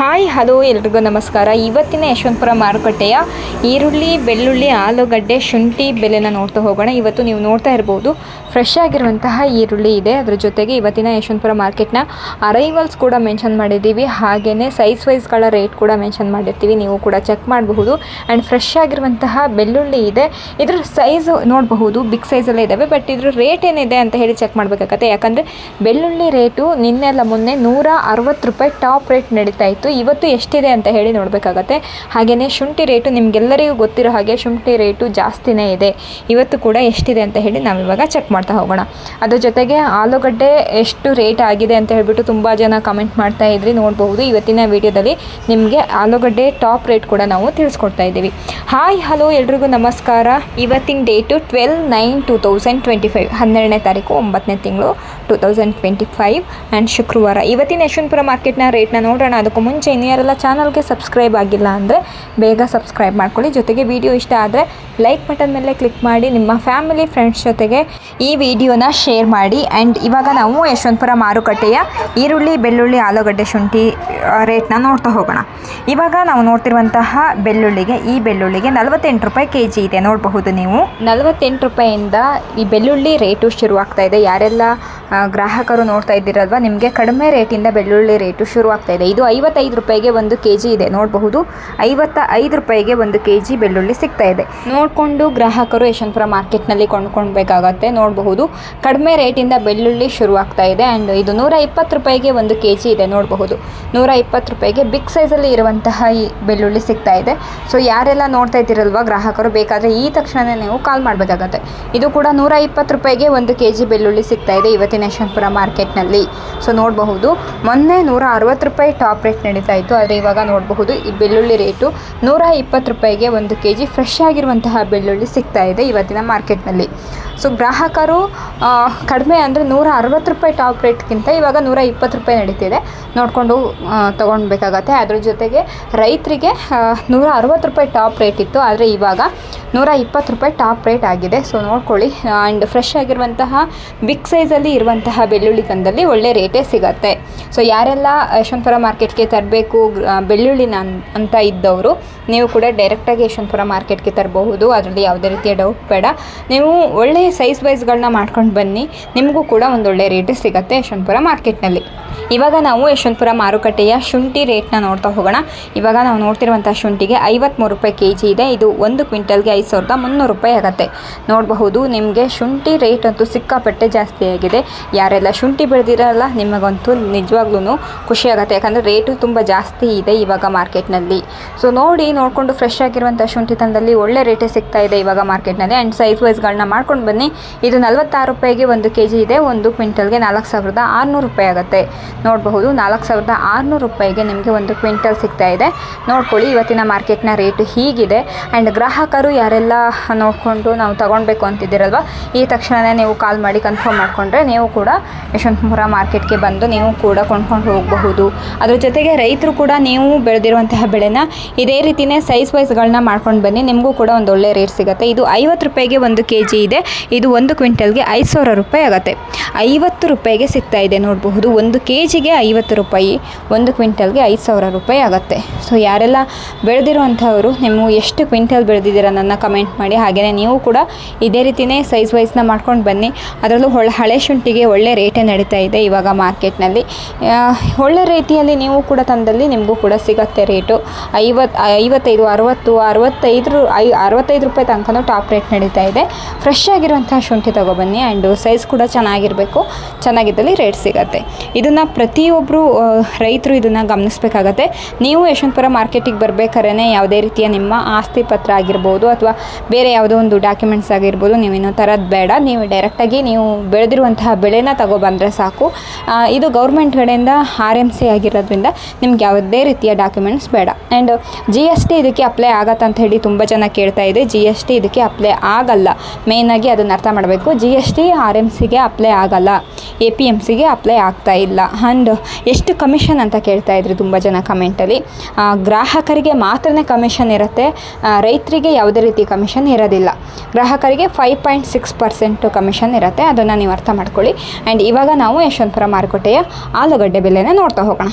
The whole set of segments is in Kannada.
ಹಾಯ್, ಹಲೋ, ಎಲ್ರಿಗೂ ನಮಸ್ಕಾರ. ಇವತ್ತಿನ ಯಶವಂತಪುರ ಮಾರುಕಟ್ಟೆಯ ಈರುಳ್ಳಿ, ಬೆಳ್ಳುಳ್ಳಿ, ಆಲೂಗಡ್ಡೆ, ಶುಂಠಿ ಬೆಲೆನ ನೋಡ್ತಾ ಹೋಗೋಣ. ಇವತ್ತು ನೀವು ನೋಡ್ತಾ ಇರ್ಬೋದು ಫ್ರೆಶ್ ಆಗಿರುವಂತಹ ಈರುಳ್ಳಿ ಇದೆ. ಅದ್ರ ಜೊತೆಗೆ ಇವತ್ತಿನ ಯಶವಂತಪುರ ಮಾರ್ಕೆಟ್ನ ಅರೈವಲ್ಸ್ ಕೂಡ ಮೆನ್ಷನ್ ಮಾಡಿದ್ದೀವಿ. ಹಾಗೆಯೇ ಸೈಜ್ ವೈಸ್ಗಳ ರೇಟ್ ಕೂಡ ಮೆನ್ಷನ್ ಮಾಡಿರ್ತೀವಿ. ನೀವು ಕೂಡ ಚೆಕ್ ಮಾಡಬಹುದು. ಆ್ಯಂಡ್ ಫ್ರೆಶ್ ಆಗಿರುವಂತಹ ಬೆಳ್ಳುಳ್ಳಿ ಇದೆ. ಇದ್ರ ಸೈಜ್ ನೋಡಬಹುದು. ಬಿಗ್ ಸೈಜಲ್ಲೇ ಇದ್ದಾವೆ ಬಟ್ ಇದ್ರ ರೇಟ್ ಏನಿದೆ ಅಂತ ಹೇಳಿ ಚೆಕ್ ಮಾಡಬೇಕಾಗತ್ತೆ. ಯಾಕಂದರೆ ಬೆಳ್ಳುಳ್ಳಿ ರೇಟು ನಿನ್ನೆಲ್ಲ ಮೊನ್ನೆ ನೂರ ಅರವತ್ತು ರೂಪಾಯಿ ಟಾಪ್ ರೇಟ್ ನಡೀತಾ ಇತ್ತು. ಇವತ್ತು ಎಷ್ಟಿದೆ ಅಂತ ಹೇಳಿ ನೋಡಬೇಕಾಗತ್ತೆ. ಹಾಗೆಯೇ ಶುಂಠಿ ರೇಟು ನಿಮಗೆಲ್ಲರಿಗೂ ಗೊತ್ತಿರೋ ಹಾಗೆ ಶುಂಠಿ ರೇಟು ಜಾಸ್ತಿನೇ ಇದೆ. ಇವತ್ತು ಕೂಡ ಎಷ್ಟಿದೆ ಅಂತ ಹೇಳಿ ನಾವು ಇವಾಗ ಚೆಕ್ ಮಾಡ್ತಾ ಹೋಗೋಣ. ಅದ್ರ ಜೊತೆಗೆ ಆಲೂಗಡ್ಡೆ ಎಷ್ಟು ರೇಟ್ ಆಗಿದೆ ಅಂತ ಹೇಳಿಬಿಟ್ಟು ತುಂಬ ಜನ ಕಮೆಂಟ್ ಮಾಡ್ತಾ ಇದ್ರಿ, ನೋಡಬಹುದು. ಇವತ್ತಿನ ವಿಡಿಯೋದಲ್ಲಿ ನಿಮಗೆ ಆಲೂಗಡ್ಡೆ ಟಾಪ್ ರೇಟ್ ಕೂಡ ನಾವು ತಿಳಿಸ್ಕೊಡ್ತಾ ಇದ್ದೀವಿ. ಹಾಯ್ ಹಲೋ ಎಲ್ರಿಗೂ ನಮಸ್ಕಾರ. ಇವತ್ತಿನ date twelve nine two thousand twenty five ಹನ್ನೆರಡನೇ ತಾರೀಕು ಒಂಬತ್ತನೇ ತಿಂಗಳು. Two thousand twenty five and ಶುಕ್ರವಾರ. ಇವತ್ತಿನ ಯಶವಂತಪುರ ಮಾರ್ಕೆಟ್ನ ರೇಟ್ನ ನೋಡೋಣ. ಅದಕ್ಕೂ ಮುಂಚೆ ಇನ್ನು ಯಾರೆಲ್ಲ ಚಾನಲ್ಗೆ ಸಬ್ಸ್ಕ್ರೈಬ್ ಆಗಿಲ್ಲ ಅಂದರೆ ಬೇಗ ಸಬ್ಸ್ಕ್ರೈಬ್ ಮಾಡ್ಕೊಳ್ಳಿ. ಜೊತೆಗೆ ವಿಡಿಯೋ ಇಷ್ಟ ಆದರೆ ಲೈಕ್ ಬಟನ್ ಮೇಲೆ ಕ್ಲಿಕ್ ಮಾಡಿ ನಿಮ್ಮ ಫ್ಯಾಮಿಲಿ, ಫ್ರೆಂಡ್ಸ್ ಜೊತೆಗೆ ಈ ವಿಡಿಯೋನ ಶೇರ್ ಮಾಡಿ. ಆ್ಯಂಡ್ ಇವಾಗ ನಾವು ಯಶವಂತಪುರ ಮಾರುಕಟ್ಟೆಯ ಈರುಳ್ಳಿ, ಬೆಳ್ಳುಳ್ಳಿ, ಆಲೂಗಡ್ಡೆ ಶುಂಠಿ ರೇಟ್ನ ನೋಡ್ತಾ ಹೋಗೋಣ. ಇವಾಗ ನಾವು ನೋಡ್ತಿರುವಂತಹ ಬೆಳ್ಳುಳ್ಳಿಗೆ, ಈ ಬೆಳ್ಳುಳ್ಳಿಗೆ ನಲವತ್ತೆಂಟು ರೂಪಾಯಿ ಕೆ ಜಿ ಇದೆ. ನೋಡಬಹುದು ನೀವು. ನಲವತ್ತೆಂಟು ರೂಪಾಯಿಯಿಂದ ಈ ಬೆಳ್ಳುಳ್ಳಿ ರೇಟು ಶುರುವಾಗ್ತಾ ಇದೆ. ಯಾರೆಲ್ಲ ಗ್ರಾಹಕರು ನೋಡ್ತಾ ಇದ್ದೀರಲ್ವ? ನಿಮಗೆ ಕಡಿಮೆ ರೇಟಿಂದ ಬೆಳ್ಳುಳ್ಳಿ ರೇಟು ಶುರುವಾಗ್ತಾ ಇದೆ. ಇದು ಐವತ್ತೈದು ರೂಪಾಯಿಗೆ ಒಂದು ಕೆ ಜಿ ಇದೆ. ನೋಡಬಹುದು. ಐವತ್ತ ಐದು ರೂಪಾಯಿಗೆ ಒಂದು ಕೆ ಜಿ ಬೆಳ್ಳುಳ್ಳಿ ಸಿಗ್ತಾ ಇದೆ. ನೋಡಿಕೊಂಡು ಗ್ರಾಹಕರು ಯಶವಂತಪುರ ಮಾರ್ಕೆಟ್ನಲ್ಲಿ ಕೊಂಡ್ಕೊಳ್ಬೇಕಾಗತ್ತೆ. ನೋಡಬಹುದು. ಕಡಿಮೆ ರೇಟಿಂದ ಬೆಳ್ಳುಳ್ಳಿ ಶುರುವಾಗ್ತಾ ಇದೆ. ಆ್ಯಂಡ್ ಇದು ನೂರ ಇಪ್ಪತ್ತು ರೂಪಾಯಿಗೆ ಒಂದು ಕೆ ಜಿ ಇದೆ. ನೋಡಬಹುದು. ನೂರ ಇಪ್ಪತ್ತು ರೂಪಾಯಿಗೆ ಬಿಗ್ ಸೈಜಲ್ಲಿ ಇರುವಂತಹ ಈ ಬೆಳ್ಳುಳ್ಳಿ ಸಿಗ್ತಾ ಇದೆ. ಸೊ, ಯಾರೆಲ್ಲ ನೋಡ್ತಾ ಇದ್ದೀರಲ್ವ ಗ್ರಾಹಕರು, ಬೇಕಾದರೆ ಈ ತಕ್ಷಣವೇ ನೀವು ಕಾಲ್ ಮಾಡಬೇಕಾಗತ್ತೆ. ಇದು ಕೂಡ ನೂರ ಇಪ್ಪತ್ತು ರೂಪಾಯಿಗೆ ಒಂದು ಕೆ ಜಿ ಬೆಳ್ಳುಳ್ಳಿ ಸಿಗ್ತಾ ಇದೆ. ಇವತ್ತಿನ ಯಶವಂತಪುರ ಮಾರ್ಕೆಟ್ನಲ್ಲಿ. ಸೊ, ನೋಡಬಹುದು, ಮೊನ್ನೆ ನೂರ ಅರವತ್ತು ರೂಪಾಯಿ ಟಾಪ್ ರೇಟ್ ನಡೀತಾ ಇತ್ತು. ಆದರೆ ಇವಾಗ ನೋಡಬಹುದು, ಈ ಬೆಳ್ಳುಳ್ಳಿ ರೇಟು ನೂರ ಇಪ್ಪತ್ತು ರೂಪಾಯಿಗೆ ಒಂದು ಕೆ ಜಿ ಫ್ರೆಶ್ ಆಗಿರುವಂತಹ ಬೆಳ್ಳುಳ್ಳಿ ಸಿಗ್ತಾ ಇದೆ ಇವತ್ತಿನ ಮಾರ್ಕೆಟ್ನಲ್ಲಿ. ಸೊ ಗ್ರಾಹಕರು ಕಡಿಮೆ ಅಂದರೆ ನೂರ ಅರವತ್ತು ರೂಪಾಯಿ ಟಾಪ್ ರೇಟ್ಗಿಂತ ಇವಾಗ ನೂರ ಇಪ್ಪತ್ತು ರೂಪಾಯಿ ನಡೀತಿದೆ. ನೋಡಿಕೊಂಡು ತೊಗೊಳ್ಬೇಕಾಗತ್ತೆ. ಅದ್ರ ಜೊತೆಗೆ ರೈತರಿಗೆ ನೂರ ಅರವತ್ತು ರೂಪಾಯಿ ಟಾಪ್ ರೇಟ್ ಇತ್ತು. ಆದರೆ ಇವಾಗ ನೂರ ಇಪ್ಪತ್ತು ರೂಪಾಯಿ ಟಾಪ್ ರೇಟ್ ಆಗಿದೆ. ಸೊ ನೋಡ್ಕೊಳ್ಳಿ. ಆ್ಯಂಡ್ ಫ್ರೆಶ್ ಆಗಿರುವಂತಹ, ಬಿಗ್ ಸೈಜಲ್ಲಿ ಇರುವಂತಹ ಬೆಳ್ಳುಳ್ಳಿ ತಂದಲ್ಲಿ ಒಳ್ಳೆ ರೇಟೇ ಸಿಗತ್ತೆ. ಸೊ ಯಾರೆಲ್ಲ ಯಶವಂತಪುರ ಮಾರ್ಕೆಟ್ಗೆ ತರಬೇಕು ಬೆಳ್ಳುಳ್ಳಿನ ಅಂತ ಇದ್ದವರು, ನೀವು ಕೂಡ ಡೈರೆಕ್ಟಾಗಿ ಯಶವಂತಪುರ ಮಾರ್ಕೆಟ್ಗೆ ತರಬಹುದು. ಅದರಲ್ಲಿ ಯಾವುದೇ ರೀತಿಯ ಡೌಟ್ ಬೇಡ. ನೀವು ಒಳ್ಳೆಯ ಸೈಜ್ ವೈಸ್ಗಳನ್ನ ಮಾಡ್ಕೊಂಡು ಬನ್ನಿ. ನಿಮಗೂ ಕೂಡ ಒಂದೊಳ್ಳೆ ರೇಟೇ ಸಿಗುತ್ತೆ ಯಶವಂತಪುರ ಮಾರ್ಕೆಟ್ನಲ್ಲಿ ಇವಾಗ ನಾವು ಯಶವಂತಪುರ ಮಾರುಕಟ್ಟೆಯ ಶುಂಠಿ ರೇಟ್ನ ನೋಡ್ತಾ ಹೋಗೋಣ. ಇವಾಗ ನಾವು ನೋಡ್ತಿರುವಂಥ ಶುಂಠಿಗೆ ಐವತ್ತ್ಮೂರು ರೂಪಾಯಿ ಕೆ ಜಿ ಇದೆ. ಇದು ಒಂದು ಕ್ವಿಂಟಲ್ಗೆ ಐದು ಸಾವಿರದ ಮುನ್ನೂರು ರೂಪಾಯಿ ಆಗುತ್ತೆ. ನೋಡಬಹುದು, ನಿಮಗೆ ಶುಂಠಿ ರೇಟ್ ಅಂತೂ ಸಿಕ್ಕಾಪಟ್ಟೆ ಜಾಸ್ತಿ ಆಗಿದೆ. ಯಾರೆಲ್ಲ ಶುಂಠಿ ಬೆಳೆದಿರಲ್ಲ, ನಿಮಗಂತೂ ನಿಜವಾಗ್ಲೂ ಖುಷಿ ಆಗುತ್ತೆ. ಯಾಕಂದರೆ ರೇಟು ತುಂಬ ಜಾಸ್ತಿ ಇದೆ ಇವಾಗ ಮಾರ್ಕೆಟ್ನಲ್ಲಿ. ಸೊ ನೋಡಿ, ನೋಡಿಕೊಂಡು ಫ್ರೆಶ್ ಆಗಿರುವಂಥ ಶುಂಠಿ ತಂದಲ್ಲಿ ಒಳ್ಳೆ ರೇಟೇ ಸಿಗ್ತಾ ಇದೆ ಇವಾಗ ಮಾರ್ಕೆಟ್ನಲ್ಲಿ. ಆ್ಯಂಡ್ ಸೈಜ್ ವೈಸ್ಗಳನ್ನ ಮಾಡ್ಕೊಂಡು ಬನ್ನಿ. ಇದು ನಲವತ್ತಾರು ರೂಪಾಯಿಗೆ ಒಂದು ಕೆ ಜಿ ಇದೆ. ಒಂದು ಕ್ವಿಂಟಲ್ಗೆ ನಾಲ್ಕು ಸಾವಿರದ ಆರುನೂರು ರೂಪಾಯಿ ಆಗುತ್ತೆ. ನೋಡಬಹುದು. ನಾಲ್ಕು ಸಾವಿರದ ಆರುನೂರು ರೂಪಾಯಿಗೆ ನಿಮಗೆ ಒಂದು ಕ್ವಿಂಟಲ್ ಸಿಗ್ತಾ ಇದೆ. ನೋಡ್ಕೊಳ್ಳಿ, ಇವತ್ತಿನ ಮಾರ್ಕೆಟ್ನ ರೇಟ್ ಹೀಗಿದೆ. ಆ್ಯಂಡ್ ಗ್ರಾಹಕರು ಯಾರೆಲ್ಲ ನೋಡಿಕೊಂಡು ನಾವು ತಗೊಳ್ಬೇಕು ಅಂತಿದ್ದೀರಲ್ವ, ಈ ತಕ್ಷಣವೇ ನೀವು ಕಾಲ್ ಮಾಡಿ ಕನ್ಫರ್ಮ್ ಮಾಡಿಕೊಂಡ್ರೆ ನೀವು ಕೂಡ ಯಶವಂತಪುರ ಮಾರ್ಕೆಟ್ಗೆ ಬಂದು ನೀವು ಕೂಡ ಕೊಂಡ್ಕೊಂಡು ಹೋಗಬಹುದು. ಅದ್ರ ಜೊತೆಗೆ ರೈತರು ಕೂಡ ನೀವು ಬೆಳೆದಿರುವಂತಹ ಬೆಳೆನ ಇದೇ ರೀತಿಯೇ ಸೈಜ್ ವೈಸ್ಗಳನ್ನ ಮಾಡ್ಕೊಂಡು ಬನ್ನಿ. ನಿಮಗೂ ಕೂಡ ಒಂದು ಒಳ್ಳೆ ರೇಟ್ ಸಿಗುತ್ತೆ. ಇದು ಐವತ್ತು ರೂಪಾಯಿಗೆ ಒಂದು ಕೆ ಜಿ ಇದೆ. ಇದು ಒಂದು ಕ್ವಿಂಟಲ್ಗೆ ಐದು ಸಾವಿರ ರೂಪಾಯಿ ಆಗುತ್ತೆ. ಐವತ್ತು ರೂಪಾಯಿಗೆ ಸಿಗ್ತಾ ಇದೆ ನೋಡಬಹುದು. ಒಂದು ಕೆ ಜಿಗೆ ಐವತ್ತು ರೂಪಾಯಿ, ಒಂದು ಕ್ವಿಂಟಲ್ಗೆ ಐದು ಸಾವಿರ ರೂಪಾಯಿ ಆಗುತ್ತೆ. ಸೊ ಯಾರೆಲ್ಲ ಬೆಳೆದಿರುವಂಥವರು, ನೀವು ಎಷ್ಟು ಕ್ವಿಂಟಲ್ ಬೆಳೆದಿದ್ದೀರಾ ನನ್ನ ಕಮೆಂಟ್ ಮಾಡಿ. ಹಾಗೆಯೇ ನೀವು ಕೂಡ ಇದೇ ರೀತಿಯೇ ಸೈಜ್ ವೈಸ್ನ ಮಾಡ್ಕೊಂಡು ಬನ್ನಿ. ಅದರಲ್ಲೂ ಹೊಳೆ, ಹಳೆ ಶುಂಠಿಗೆ ಒಳ್ಳೆ ರೇಟೇ ನಡೀತಾ ಇದೆ ಇವಾಗ ಮಾರ್ಕೆಟ್ನಲ್ಲಿ ಒಳ್ಳೆ ರೀತಿಯಲ್ಲಿ ನೀವು ಕೂಡ ತಂದಲ್ಲಿ ನಿಮಗೂ ಕೂಡ ಸಿಗುತ್ತೆ ರೇಟು ಐವತ್ತು ಐವತ್ತೈದು, ಅರವತ್ತು, ಅರವತ್ತೈದು ಐ, ಅರವತ್ತೈದು ರೂಪಾಯಿ ತನಕನೂ ಟಾಪ್ ರೇಟ್ ನಡೀತಾ ಇದೆ. ಫ್ರೆಶ್ ಆಗಿರುವಂಥ ಶುಂಠಿ ತಗೊಬನ್ನಿ ಆ್ಯಂಡು ಸೈಜ್ ಕೂಡ ಚೆನ್ನಾಗಿರಬೇಕು. ಚೆನ್ನಾಗಿದ್ದಲ್ಲಿ ರೇಟ್ ಸಿಗುತ್ತೆ. ಇದನ್ನು ಪ್ರತಿಯೊಬ್ಬರು ರೈತರು ಇದನ್ನು ಗಮನಿಸಬೇಕಾಗತ್ತೆ. ನೀವು ಯಶವಂತಪುರ ಮಾರ್ಕೆಟಿಗೆ ಬರಬೇಕಾದ್ರೆ ಯಾವುದೇ ರೀತಿಯ ನಿಮ್ಮ ಆಸ್ತಿ ಪತ್ರ ಆಗಿರ್ಬೋದು ಅಥವಾ ಬೇರೆ ಯಾವುದೋ ಒಂದು ಡಾಕ್ಯುಮೆಂಟ್ಸ್ ಆಗಿರ್ಬೋದು, ನೀವು ಇನ್ನೂ ಥರದ್ದು ಬೇಡ. ನೀವು ಡೈರೆಕ್ಟಾಗಿ ನೀವು ಬೆಳೆದಿರುವಂತಹ ಬೆಳೆನ ತಗೊಬಂದರೆ ಸಾಕು. ಇದು ಗೌರ್ಮೆಂಟ್ ಕಡೆಯಿಂದ ಆರ್ ಎಂ ಸಿ ಆಗಿರೋದ್ರಿಂದ ನಿಮ್ಗೆ ಯಾವುದೇ ರೀತಿಯ ಡಾಕ್ಯುಮೆಂಟ್ಸ್ ಬೇಡ. ಆ್ಯಂಡ್ ಜಿ ಎಸ್ ಟಿ ಇದಕ್ಕೆ ಅಪ್ಲೈ ಆಗತ್ತೆ ಅಂತ ಹೇಳಿ ತುಂಬ ಜನ ಕೇಳ್ತಾ ಇದೆ. ಜಿ ಎಸ್ ಟಿ ಇದಕ್ಕೆ ಅಪ್ಲೈ ಆಗಲ್ಲ. ಮೇಯ್ನಾಗಿ ಅದನ್ನು ಅರ್ಥ ಮಾಡಬೇಕು. G S T R M ಸಿಗೆ ಅಪ್ಲೈ ಆಗಲ್ಲ. ಎ ಪಿ ಎಂ ಸಿಗೆ ಅಪ್ಲೈ ಆಗ್ತಾ ಇಲ್ಲ. ಆ್ಯಂಡ್ ಎಷ್ಟು ಕಮಿಷನ್ ಅಂತ ಕೇಳ್ತಾ ಇದ್ರು ತುಂಬ ಜನ ಕಮೆಂಟಲ್ಲಿ ಗ್ರಾಹಕರಿಗೆ ಮಾತ್ರನೇ ಕಮಿಷನ್ ಇರುತ್ತೆ ರೈತರಿಗೆ ಯಾವುದೇ ರೀತಿ ಕಮಿಷನ್ ಇರೋದಿಲ್ಲ. ಗ್ರಾಹಕರಿಗೆ five point six percent commission ಇರುತ್ತೆ, ಅದನ್ನು ನೀವು ಅರ್ಥ ಮಾಡ್ಕೊಳ್ಳಿ. ಆ್ಯಂಡ್ ಇವಾಗ ನಾವು ಯಶವಂತಪುರ ಮಾರುಕಟ್ಟೆಯ ಆಲೂಗಡ್ಡೆ ಬೆಲೆನ ನೋಡ್ತಾ ಹೋಗೋಣ.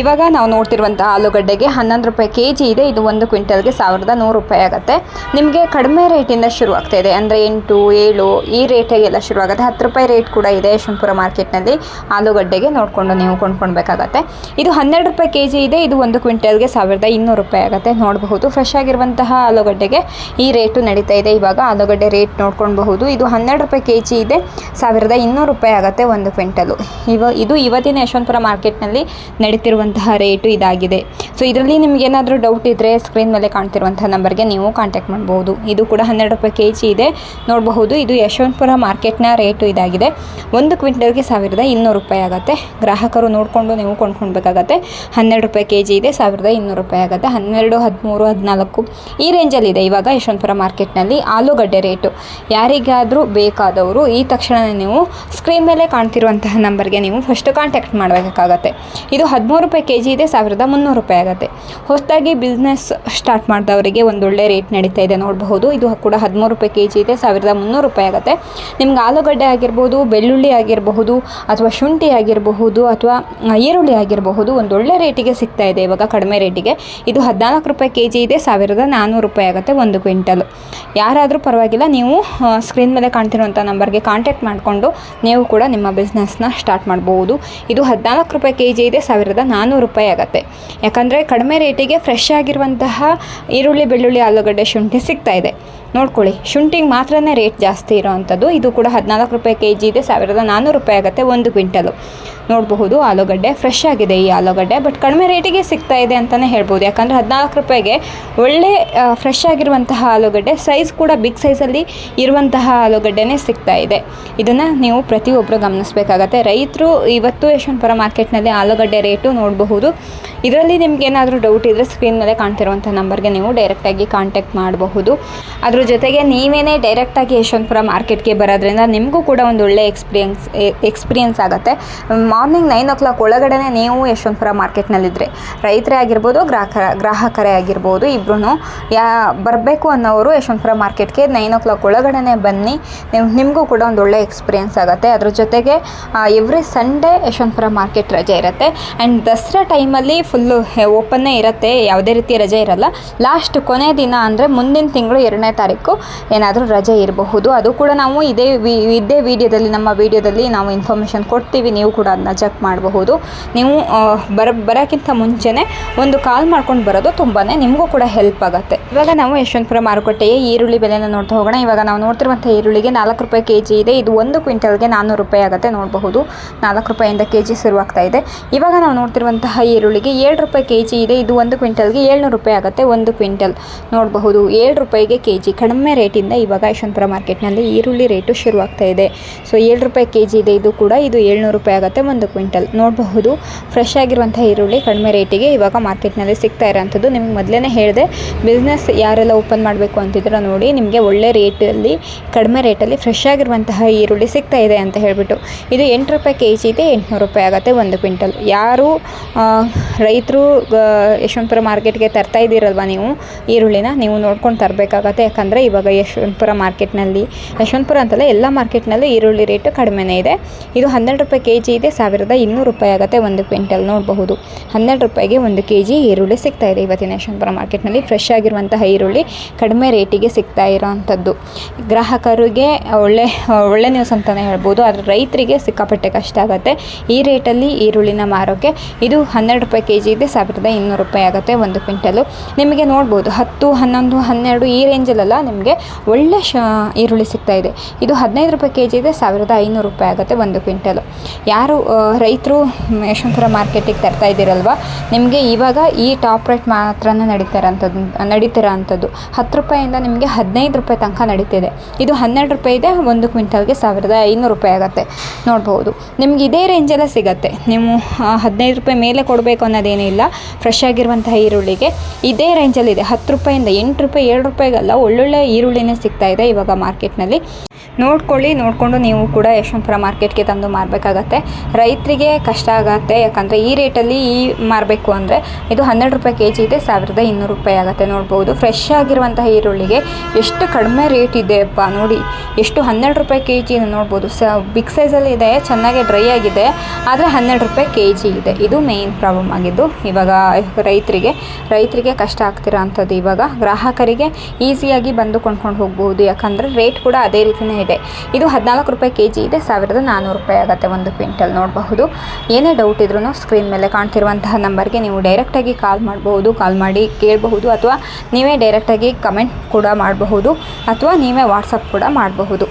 ಇವಾಗ ನಾವು ನೋಡ್ತಿರುವಂಥ ಆಲೂಗಡ್ಡೆಗೆ ಹನ್ನೊಂದು ರೂಪಾಯಿ ಕೆ ಜಿ ಇದೆ, ಇದು ಒಂದು ಕ್ವಿಂಟಲ್ಗೆ ಸಾವಿರದ ನೂರು ರೂಪಾಯಿ ಆಗುತ್ತೆ. ನಿಮಗೆ ಕಡಿಮೆ ರೇಟಿಂದ ಶುರು ಆಗ್ತಾ ಇದೆ, ಅಂದರೆ ಎಂಟು, ಏಳು ಈ ರೇಟಿಗೆಲ್ಲ ಶುರು ಆಗುತ್ತೆ ಹತ್ತು ರೂಪಾಯಿ ರೇಟ್ ಕೂಡ ಇದೆ ಯಶವಂತಪುರ ಮಾರ್ಕೆಟ್ನಲ್ಲಿ ಆಲೂಗಡ್ಡೆಗೆ ನೋಡಿಕೊಂಡು ನೀವು ಕೊಂಡ್ಕೊಳ್ಬೇಕಾಗತ್ತೆ. ಇದು ಹನ್ನೆರಡು ರೂಪಾಯಿ ಕೆ ಜಿ ಇದೆ, ಇದು ಒಂದು ಕ್ವಿಂಟಲ್ಗೆ ಸಾವಿರದ ಇನ್ನೂರು ರೂಪಾಯಿ ಆಗುತ್ತೆ. ನೋಡಬಹುದು ಫ್ರೆಶ್ ಆಗಿರುವಂತಹ ಆಲೂಗಡ್ಡೆಗೆ ಈ ರೇಟು ನಡೀತಾ ಇದೆ. ಇವಾಗ ಆಲೂಗಡ್ಡೆ ರೇಟ್ ನೋಡ್ಕೊಳ್ಬಹುದು. ಇದು ಹನ್ನೆರಡು ರೂಪಾಯಿ ಕೆ ಜಿ ಇದೆ, ಸಾವಿರದ ಇನ್ನೂರು ರೂಪಾಯಿ ಆಗುತ್ತೆ ಒಂದು ಕ್ವಿಂಟಲು. ಇವ, ಇದು ಇವತ್ತಿನ ಯಶವಂತಪುರ ಮಾರ್ಕೆಟ್ನಲ್ಲಿ ನಡೀತಿರುವಂತಹ ರೇಟು ಇದಾಗಿದೆ. ಸೊ ಇದರಲ್ಲಿ ನಿಮ್ಗೆ ಏನಾದರೂ ಡೌಟ್ ಇದ್ದರೆ ಸ್ಕ್ರೀನ್ ಮೇಲೆ ಕಾಣ್ತಿರುವಂತಹ ನಂಬರ್ಗೆ ನೀವು ಕಾಂಟ್ಯಾಕ್ಟ್ ಮಾಡ್ಬೋದು ಇದು ಕೂಡ ಹನ್ನೆರಡು ರೂಪಾಯಿ ಕೆ ಜಿ ಇದೆ. ನೋಡಬಹುದು, ಇದು ಯಶವಂತಪುರ ಮಾರ್ಕೆಟ್ನ ರೇಟು ಇದಾಗಿದೆ. ಒಂದು ಕ್ವಿಂಟಲ್ಗೆ ಸಾವಿರದ ಇನ್ನೂರು ರೂಪಾಯಿ ಆಗುತ್ತೆ. ಗ್ರಾಹಕರು ನೋಡಿಕೊಂಡು ನೀವು ಕೊಂಡ್ಕೊಳ್ಬೇಕಾಗತ್ತೆ. ಹನ್ನೆರಡು ರೂಪಾಯಿ ಕೆ ಜಿ ಇದೆ, ಸಾವಿರದ ಇನ್ನೂರು ರೂಪಾಯಿ ಆಗುತ್ತೆ. ಹನ್ನೆರಡು, ಹದಿಮೂರು, ಹದಿನಾಲ್ಕು ಈ ರೇಂಜಲ್ಲಿದೆ ಇವಾಗ ಯಶವಂತಪುರ ಮಾರ್ಕೆಟ್ನಲ್ಲಿ ಆಲೂಗಡ್ಡೆ ರೇಟು. ಯಾರಿಗಾದರೂ ಬೇಕಾದವರು ಈ ತಕ್ಷಣ ನೀವು ಸ್ಕ್ರೀನ್ ಮೇಲೆ ಕಾಣ್ತಿರುವಂತಹ ನಂಬರ್ಗೆ ನೀವು ಫಸ್ಟ್ ಕಾಂಟ್ಯಾಕ್ಟ್ ಮಾಡಬೇಕಾಗತ್ತೆ. ಇದು ಹದಿಮೂರು ರೂಪಾಯಿ ಕೆ ಜಿ ಇದೆ, ಸಾವಿರದ ಮುನ್ನೂರು ರೂಪಾಯಿ ಆಗುತ್ತೆ. ಹೊಸದಾಗಿ ಬಿಸ್ನೆಸ್ ಸ್ಟಾರ್ಟ್ ಮಾಡಿದವರಿಗೆ ಒಂದೊಳ್ಳೆ ರೇಟ್ ನಡೀತಾ ಇದೆ. ನೋಡಬಹುದು, ಇದು ಕೂಡ ಹದಿಮೂರು ರೂಪಾಯಿ ಕೆ ಜಿ ಇದೆ, ಸಾವಿರದ ಮುನ್ನೂರು ರೂಪಾಯಿ ಆಗುತ್ತೆ. ನಿಮ್ಗೆ ಆಲೂಗಡ್ಡೆ ಆಗಿರ್ಬೋದು, ಬೆಳ್ಳುಳ್ಳಿ ಆಗಿರಬಹುದು ಅಥವಾ ಶುಂಠಿ ಆಗಿರಬಹುದು ಅಥವಾ ಈರುಳ್ಳಿ ಆಗಿರಬಹುದು ಒಂದೊಳ್ಳೆ ರೇಟಿಗೆ ಸಿಗ್ತಾ ಇದೆ ಇವಾಗ ಕಡಿಮೆ ರೇಟಿಗೆ. ಇದು ಹದಿನಾಲ್ಕು ರೂಪಾಯಿ ಕೆ ಜಿ ಇದೆ, ಸಾವಿರದ ನಾನ್ನೂರು ರೂಪಾಯಿ ಆಗುತ್ತೆ ಒಂದು ಕ್ವಿಂಟಲ್. ಯಾರಾದರೂ ಪರವಾಗಿಲ್ಲ, ನೀವು ಸ್ಕ್ರೀನ್ ಮೇಲೆ ಕಾಣ್ತಿರುವಂಥ ನಂಬರ್ಗೆ ಕಾಂಟ್ಯಾಕ್ಟ್ ಮಾಡಿಕೊಂಡು ನೀವು ಕೂಡ ನಿಮ್ಮ ಬಿಸ್ನೆಸ್ನ ಸ್ಟಾರ್ಟ್ ಮಾಡ್ಬೋದು. ಇದು ಹದಿನಾಲ್ಕು ರೂಪಾಯಿ ಕೆ ಜಿ ಇದೆ, ಸಾವಿರದ ನಾನ್ನೂರು ರೂಪಾಯಿ ಆಗುತ್ತೆ. ಯಾಕಂದರೆ ಕಡಿಮೆ ರೇಟಿಗೆ ಫ್ರೆಶ್ ಆಗಿರುವಂತಹ ಈರುಳ್ಳಿ, ಬೆಳ್ಳುಳ್ಳಿ, ಆಲೂಗಡ್ಡೆ, ಶುಂಠಿ ಸಿಗ್ತಾ ಇದೆ. ನೋಡ್ಕೊಳ್ಳಿ, ಶುಂಠಿಗೆ ಮಾತ್ರನೇ ರೇಟ್ ಜಾಸ್ತಿ ಇರೋವಂಥದ್ದು. ಇದು ಕೂಡ ಹದಿನಾಲ್ಕು ರೂಪಾಯಿ ಕೆ ಜಿ ಇದೆ, ಸಾವಿರದ ನಾನ್ನೂರು ರೂಪಾಯಿ ಆಗುತ್ತೆ ಒಂದು ಕ್ವಿಂಟಲು. ನೋಡಬಹುದು, ಆಲೂಗಡ್ಡೆ ಫ್ರೆಶ್ ಆಗಿದೆ ಈ ಆಲೂಗಡ್ಡೆ ಬಟ್ ಕಡಿಮೆ ರೇಟಿಗೆ ಸಿಗ್ತಾ ಇದೆ ಅಂತಲೇ ಹೇಳ್ಬೋದು ಯಾಕಂದರೆ ಹದಿನಾಲ್ಕು ರೂಪಾಯಿಗೆ ಒಳ್ಳೆ ಫ್ರೆಶ್ ಆಗಿರುವಂತಹ ಆಲೂಗಡ್ಡೆ ಸೈಜ್ ಕೂಡ ಬಿಗ್ ಸೈಜಲ್ಲಿ ಇರುವಂತಹ ಆಲೂಗಡ್ಡೆನೇ ಸಿಗ್ತಾ ಇದೆ. ಇದನ್ನು ನೀವು ಪ್ರತಿಯೊಬ್ಬರು ಗಮನಿಸಬೇಕಾಗತ್ತೆ. ರೈತರು ಇವತ್ತು ಯಶವಂತಪುರ ಮಾರ್ಕೆಟ್ನಲ್ಲಿ ಆಲೂಗಡ್ಡೆ ರೇಟು ನೋಡಬಹುದು. ಇದರಲ್ಲಿ ನಿಮ್ಗೆ ಏನಾದರೂ ಡೌಟ್ ಇದ್ದರೆ ಸ್ಕ್ರೀನ್ ಮೇಲೆ ಕಾಣ್ತಿರುವಂಥ ನಂಬರ್ಗೆ ನೀವು ಡೈರೆಕ್ಟಾಗಿ ಕಾಂಟ್ಯಾಕ್ಟ್ ಮಾಡಬಹುದು. ಅದ್ರ ಜೊತೆಗೆ ನೀವೇನೇ ಡೈರೆಕ್ಟಾಗಿ ಯಶವಂತಪುರ ಮಾರ್ಕೆಟ್ಗೆ ಬರೋದ್ರಿಂದ ನಿಮಗೂ ಕೂಡ ಒಂದು ಒಳ್ಳೆ ಎಕ್ಸ್ಪೀರಿಯನ್ಸ್ ಎಕ್ಸ್ಪೀರಿಯನ್ಸ್ ಆಗುತ್ತೆ. ಮಾರ್ನಿಂಗ್ ನೈನ್ ಓ ಕ್ಲಾಕ್ ಒಳಗಡೆ ನೀವು ಯಶವಂತಪುರ ಮಾರ್ಕೆಟ್ನಲ್ಲಿದ್ದರೆ ರೈತರೇ ಆಗಿರ್ಬೋದು, ಗ್ರಾಹಕ, ಗ್ರಾಹಕರೇ ಆಗಿರ್ಬೋದು ಇಬ್ಬರೂ ಯಾ, ಬರಬೇಕು ಅನ್ನೋರು ಯಶವಂತಪುರ ಮಾರ್ಕೆಟ್ಗೆ ನೈನ್ ಓ ಕ್ಲಾಕ್ ಒಳಗಡೆ ಬನ್ನಿ. ನೀವು ನಿಮಗೂ ಕೂಡ ಒಂದು ಒಳ್ಳೆ ಎಕ್ಸ್ಪೀರಿಯನ್ಸ್ ಆಗುತ್ತೆ. ಅದ್ರ ಜೊತೆಗೆ ಎವ್ರಿ ಸಂಡೇ ಯಶವಂತಪುರ ಮಾರ್ಕೆಟ್ ರಜೆ ಇರುತ್ತೆ. ಆ್ಯಂಡ್ ದಸರಾ ಟೈಮಲ್ಲಿ ಫುಲ್ಲು ಓಪನ್ನೇ ಇರುತ್ತೆ. ಯಾವುದೇ ರೀತಿ ರಜೆ ಇರಲ್ಲ. ಲಾಸ್ಟ್ ಕೊನೆ ದಿನ ಅಂದರೆ ಮುಂದಿನ ತಿಂಗಳು ಎರಡನೇ ತಾರೀಕು ಏನಾದರೂ ರಜೆ ಇರಬಹುದು. ಅದು ಕೂಡ ನಾವು ಇದೇ ಇದೇ ವಿಡಿಯೋದಲ್ಲಿ ನಮ್ಮ ವಿಡಿಯೋದಲ್ಲಿ ನಾವು ಇನ್ಫಾರ್ಮೇಷನ್ ಕೊಡ್ತೀವಿ. ನೀವು ಕೂಡ ಅದನ್ನ ಚೆಕ್ ಮಾಡಬಹುದು. ನೀವು ಬರ, ಬರೋಕ್ಕಿಂತ ಮುಂಚೆನೇ ಒಂದು ಕಾಲ್ ಮಾಡ್ಕೊಂಡು ಬರೋದು ತುಂಬಾ ನಿಮಗೂ ಕೂಡ ಹೆಲ್ಪ್ ಆಗುತ್ತೆ. ಇವಾಗ ನಾವು ಯಶವಂತಪುರ ಮಾರುಕಟ್ಟೆಯ ಈರುಳ್ಳಿ ಬೆಲೆನ ನೋಡ್ತಾ ಹೋಗೋಣ. ಇವಾಗ ನಾವು ನೋಡ್ತಿರುವಂಥ ಈರುಳ್ಳಿಗೆ ನಾಲ್ಕು ರೂಪಾಯಿ ಕೆ ಜಿ ಇದೆ. ಇದು ಒಂದು ಕ್ವಿಂಟಲ್ಗೆ ನಾನ್ನೂರು ರೂಪಾಯಿ ಆಗುತ್ತೆ ನೋಡಬಹುದು. ನಾಲ್ಕು ರೂಪಾಯಿಂದ ಕೆ ಜಿ ಶುರುವಾಗ್ತಾ ಇದೆ. ಇವಾಗ ನಾವು ನೋಡ್ತಿರುವಂತಹ ಈರುಳ್ಳಿಗೆ ಏಳು ರೂಪಾಯಿ ಕೆ ಜಿ ಇದೆ. ಇದು ಒಂದು ಕ್ವಿಂಟಲ್ಗೆ ಏಳ್ನೂರು ರೂಪಾಯಿ ಆಗುತ್ತೆ ಒಂದು ಕ್ವಿಂಟಲ್. ನೋಡಬಹುದು, ಏಳು ರೂಪಾಯಿಗೆ ಕೆ ಜಿ ಕಡಿಮೆ ರೇಟಿಂದ ಇವಾಗ ಯಶವಂತಪುರ ಮಾರ್ಕೆಟ್ನಲ್ಲಿ ಈರುಳ್ಳಿ ರೇಟು ಶುರುವಾಗ್ತಾ ಇದೆ. ಸೊ, ಏಳು ರೂಪಾಯಿ ಕೆ ಜಿ ಇದೆ. ಇದು ಕೂಡ ಇದು ಏಳ್ನೂರು ರೂಪಾಯಿ ಆಗುತ್ತೆ. ಒಂದು ಕ್ವಿಂಟಲ್ ನೋಡಬಹುದು. ಫ್ರೆಶ್ ಆಗಿರುವಂಥ ಈರುಳ್ಳಿ ಕಡಿಮೆ ರೇಟಿಗೆ ಇವಾಗ ಮಾರ್ಕೆಟ್ನಲ್ಲಿ ಸಿಗ್ತಾ ಇರೋಂಥದ್ದು ನಿಮ್ಗೆ ಮೊದಲೇ ಹೇಳಿದೆ ಬಿಸ್ನೆಸ್ ಯಾರೆಲ್ಲ ಓಪನ್ ಮಾಡಬೇಕು ಅಂತಿದ್ರೆ ನೋಡಿ, ನಿಮಗೆ ಒಳ್ಳೆ ರೇಟಲ್ಲಿ ಕಡಿಮೆ ರೇಟಲ್ಲಿ ಫ್ರೆಶ್ ಆಗಿರುವಂತಹ ಈರುಳ್ಳಿ ಸಿಗ್ತಾ ಇದೆ ಅಂತ ಹೇಳಿಬಿಟ್ಟು. ಇದು ಎಂಟು ರೂಪಾಯಿ ಕೆ ಜಿ ಇದೆ, ಎಂಟುನೂರು ರೂಪಾಯಿ ಆಗುತ್ತೆ ಒಂದು ಕ್ವಿಂಟಲ್. ಯಾರು ರೈತರು ಯಶವಂತಪುರ ಮಾರ್ಕೆಟ್ಗೆ ತರ್ತಾ ಇದ್ದೀರಲ್ವ ನೀವು ಈರುಳ್ಳಿನ, ನೀವು ನೋಡ್ಕೊಂಡು ತರಬೇಕಾಗತ್ತೆ. ಯಾಕಂದರೆ ಇವಾಗ ಯಶವಂತಪುರ ಮಾರ್ಕೆಟ್ನಲ್ಲಿ ಯಶವಂತಪುರ ಅಂತಲ್ಲ ಎಲ್ಲ ಮಾರ್ಕೆಟ್ನಲ್ಲೂ ಈರುಳ್ಳಿ ರೇಟು ಕಡಿಮೆನೇ ಇದೆ. ಇದು ಹನ್ನೆರಡು ರೂಪಾಯಿ ಕೆ ಜಿ ಇದೆ ಸಾವಿರದ ಇನ್ನೂರು ರೂಪಾಯಿ ಆಗುತ್ತೆ ಒಂದು ಕ್ವಿಂಟಲ್. ನೋಡಬಹುದು. ಹನ್ನೆರಡು ರೂಪಾಯಿಗೆ ಒಂದು ಕೆ ಜಿ ಈರುಳ್ಳಿ ಸಿಗ್ತಾ ಇದೆ ಇವತ್ತಿನ ಯಶವಂತಪುರ ಮಾರ್ಕೆಟ್ನಲ್ಲಿ. ಫ್ರೆಶ್ ಆಗಿರುವಂತಹ ಈರುಳ್ಳಿ ಕಡಿಮೆ ರೇಟಿಗೆ ಸಿಗ್ತಾ ಇರೋವಂಥದ್ದು ಗ್ರಾಹಕರಿಗೆ ಒಳ್ಳೆ ಒಳ್ಳೆ ನ್ಯೂಸ್ ಅಂತಲೇ ಹೇಳ್ಬೋದು. ಆದರೆ ರೈತರಿಗೆ ಸಿಕ್ಕಾಪಟ್ಟೆ ಕಷ್ಟ ಆಗುತ್ತೆ. ಈ ರೇಟಲ್ಲಿ ಈರುಳ್ಳಿನ ಮಾರೋಕ್ಕೆ ಇದು ಹನ್ನೆರಡು ರೂಪಾಯಿ ಕೆ ಜಿ ಇದೆ ಸಾವಿರದ ಇನ್ನೂರು ರೂಪಾಯಿ ಆಗುತ್ತೆ ಒಂದು ಕ್ವಿಂಟಲು. ನಿಮಗೆ ನೋಡ್ಬೋದು, ಹತ್ತು, ಹನ್ನೊಂದು, ಹನ್ನೆರಡು ಈ ರೇಂಜಲ್ಲೆಲ್ಲ ನಿಮಗೆ ಒಳ್ಳೆ ಶ, ಈರುಳ್ಳಿ ಸಿಗ್ತಾ ಇದೆ. ಇದು ಹದಿನೈದು ರೂಪಾಯಿ ಕೆ ಜಿ ಇದೆ ಸಾವಿರದ ಐನೂರು ರೂಪಾಯಿ ಆಗುತ್ತೆ ಒಂದು ಕ್ವಿಂಟಲು. ಯಾರು ರೈತರು ಯಶವಂತಪುರ ಮಾರ್ಕೆಟಿಗೆ ತರ್ತಾ ಇದ್ದೀರಲ್ವ? ನಿಮಗೆ ಇವಾಗ ಈ ಟಾಪ್ ರೇಟ್ ಮಾತ್ರನೇ ನಡೀತಾ ಇರೋಂಥದ್ದು ನಡೀತಿರೋ ಅಂಥದ್ದು ಹತ್ತು ರೂಪಾಯಿಂದ ನಿಮಗೆ ಹದಿನೈದು ರೂಪಾಯಿ ತನಕ ನಡೀತಿದೆ. ಇದು ಹನ್ನೆರಡು ರೂಪಾಯಿ ಇದೆ, ಒಂದು ಕ್ವಿಂಟಲ್ಗೆ ಸಾವಿರದ ಐನೂರು ರೂಪಾಯಿ ಆಗುತ್ತೆ. ನೋಡ್ಬೋದು. ನಿಮ್ಗೆ ಇದೇ ರೇಂಜೆಲ್ಲ ಸಿಗುತ್ತೆ. ನೀವು ಹದಿನೈದು ರೂಪಾಯಿ ಮೇಲೆ ಕೊಡಬೇಕು ಅನ್ನೋದೇನಿಲ್ಲ ಫ್ರೆಶ್ ಆಗಿರುವಂತಹ ಈರುಳ್ಳಿಗೆ ಇದೇ ರೇಂಜಲ್ಲಿದೆ ಹತ್ತು ರೂಪಾಯಿಂದ ಎಂಟು ರೂಪಾಯಿ, ಏಳು ರೂಪಾಯಿಗೆಲ್ಲ, ಒಳ್ಳೊಳ್ಳೆ ಈರುಳ್ಳಿನೇ ಸಿಗ್ತಾ ಇದೆ ಇವಾಗ ಮಾರ್ಕೆಟ್ನಲ್ಲಿ. ನೋಡ್ಕೊಳ್ಳಿ, ನೋಡಿಕೊಂಡು ನೀವು ಕೂಡ ಯಶವಂತಪುರ ಮಾರ್ಕೆಟ್ಗೆ ತಂದು ಮಾರಬೇಕಾಗತ್ತೆ. ರೈತರಿಗೆ ಕಷ್ಟ ಆಗುತ್ತೆ. ಯಾಕಂದರೆ ಈ ರೇಟಲ್ಲಿ ಈ ಮಾರಬೇಕು ಅಂದರೆ ಇದು ಹನ್ನೆರಡು ರೂಪಾಯಿ ಕೆ ಜಿ ಇದೆ, ಸಾವಿರದ ಇನ್ನೂರು ರೂಪಾಯಿ ಆಗುತ್ತೆ ನೋಡ್ಬೋದು. ಫ್ರೆಶ್ ಆಗಿರುವಂತಹ ಈರುಳ್ಳಿಗೆ ಎಷ್ಟು ಕಡಿಮೆ ರೇಟ್ ಇದೆ ಅಪ್ಪ ನೋಡಿ. ಎಷ್ಟು ಹನ್ನೆರಡು ರೂಪಾಯಿ ಕೆ ಜಿ ನೋಡ್ಬೋದು. ಸ ಬಿಗ್ ಸೈಜಲ್ಲಿ ಇದೆ, ಚೆನ್ನಾಗಿ ಡ್ರೈ ಆಗಿದೆ, ಆದರೆ ಹನ್ನೆರಡು ರೂಪಾಯಿ ಕೆ ಜಿ ಇದೆ. ಇದು ಮೇಯ್ನ್ ಪ್ರಾಬ್ಲಮ್ ಆಗಿದ್ದು. ಇವಾಗ ರೈತರಿಗೆ ರೈತರಿಗೆ ಕಷ್ಟ ಆಗ್ತಿರೋ ಅಂಥದ್ದು ಇವಾಗ. ಗ್ರಾಹಕರಿಗೆ ಈಸಿಯಾಗಿ ಬಂದು ಕೊಂಡ್ಕೊಂಡು ಹೋಗ್ಬೋದು. ಯಾಕಂದರೆ ರೇಟ್ ಕೂಡ ಅದೇ ರೀತಿಯೇ ಇದೆ. ಇದು ಹದಿನಾಲ್ಕು ರೂಪಾಯಿ ಕೆ ಜಿ ಇದೆ, ಸಾವಿರದ ನಾನ್ನೂರು ರೂಪಾಯಿ ಆಗುತ್ತೆ ಒಂದು ಕ್ವಿಂಟಲ್ ನೋಡಬಹುದು. ಏನೇ ಡೌಟ್ ಇದ್ರೂ ಸ್ಕ್ರೀನ್ ಮೇಲೆ ಕಾಣ್ತಿರುವಂತಹ ನಂಬರ್ಗೆ ನೀವು ಡೈರೆಕ್ಟಾಗಿ ಕಾಲ್ ಮಾಡಬಹುದು ಕಾಲ್ ಮಾಡಿ ಕೇಳಬಹುದು ಅಥವಾ ನೀವೇ ಡೈರೆಕ್ಟಾಗಿ ಕಮೆಂಟ್ ಕೂಡ ಮಾಡಬಹುದು ಅಥವಾ ನೀವೇ ವಾಟ್ಸಪ್ ಕೂಡ ಮಾಡಬಹುದು.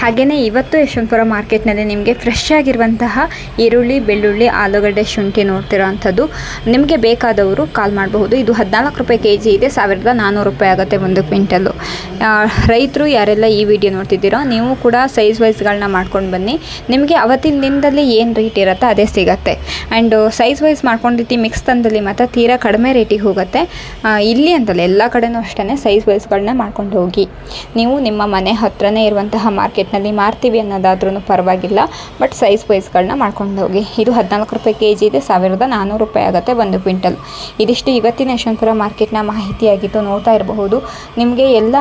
ಹಾಗೆಯೇ ಇವತ್ತು ಯಶವಂತಪುರ ಮಾರ್ಕೆಟ್ನಲ್ಲಿ ನಿಮಗೆ ಫ್ರೆಶ್ ಆಗಿರುವಂತಹ ಈರುಳ್ಳಿ, ಬೆಳ್ಳುಳ್ಳಿ, ಆಲೂಗಡ್ಡೆ, ಶುಂಠಿ ನೋಡ್ತಿರೋ ಅಂಥದ್ದು ನಿಮಗೆ ಬೇಕಾದವರು ಕಾಲ್ ಮಾಡಬಹುದು. ಇದು ಹದಿನಾಲ್ಕು ರೂಪಾಯಿ ಕೆ ಜಿ ಇದೆ, ಸಾವಿರದ ನಾನ್ನೂರು ರೂಪಾಯಿ ಆಗುತ್ತೆ ಒಂದು ಕ್ವಿಂಟಲ್ಲು ರೈತರು ಯಾರೆಲ್ಲ ಈ ವಿಡಿಯೋ ನೋಡ್ತಿದ್ದೀರೋ, ನೀವು ಕೂಡ ಸೈಜ್ ವೈಸ್ಗಳನ್ನ ಮಾಡ್ಕೊಂಡು ಬನ್ನಿ. ನಿಮಗೆ ಅವತ್ತಿನ ದಿನದಲ್ಲಿ ಏನು ರೇಟ್ ಇರುತ್ತೋ ಅದೇ ಸಿಗತ್ತೆ. ಆ್ಯಂಡ್ ಸೈಜ್ ವೈಸ್ ಮಾಡ್ಕೊಂಡಿದ್ದು ಮಿಕ್ಸ್ ತಂದಲ್ಲಿ ಮಾತ್ರ ತೀರಾ ಕಡಿಮೆ ರೇಟಿಗೆ ಹೋಗುತ್ತೆ. ಇಲ್ಲಿ ಅಂತಲ್ಲ, ಎಲ್ಲ ಕಡೆನೂ ಅಷ್ಟೇ ಸೈಜ್ ವೈಸ್ಗಳನ್ನ ಮಾಡ್ಕೊಂಡು ಹೋಗಿ. ನೀವು ನಿಮ್ಮ ಮನೆ ಹತ್ರನೇ ಇರುವಂತಹ ಮಾರ್ಕೆಟ್ನಲ್ಲಿ ಮಾರ್ತೀವಿ ಅನ್ನೋದಾದ್ರೂ ಪರವಾಗಿಲ್ಲ. ಬಟ್ ಸೈಜ್ ವೈಸ್ಗಳನ್ನ ಮಾಡ್ಕೊಂಡು ಹೋಗಿ. ಇದು ಹದಿನಾಲ್ಕು ರೂಪಾಯಿ ಕೆ ಜಿ ಇದೆ. ಸಾವಿರದ ನಾನ್ನೂರು ರೂಪಾಯಿ ಆಗುತ್ತೆ ಒಂದು ಕ್ವಿಂಟಲ್. ಇದಿಷ್ಟು ಇವತ್ತಿನ ಯಶವಂತಪುರ ಮಾರ್ಕೆಟ್ನ ಮಾಹಿತಿಯಾಗಿತ್ತು ನೋಡ್ತಾ ಇರಬಹುದು. ನಿಮಗೆ ಎಲ್ಲ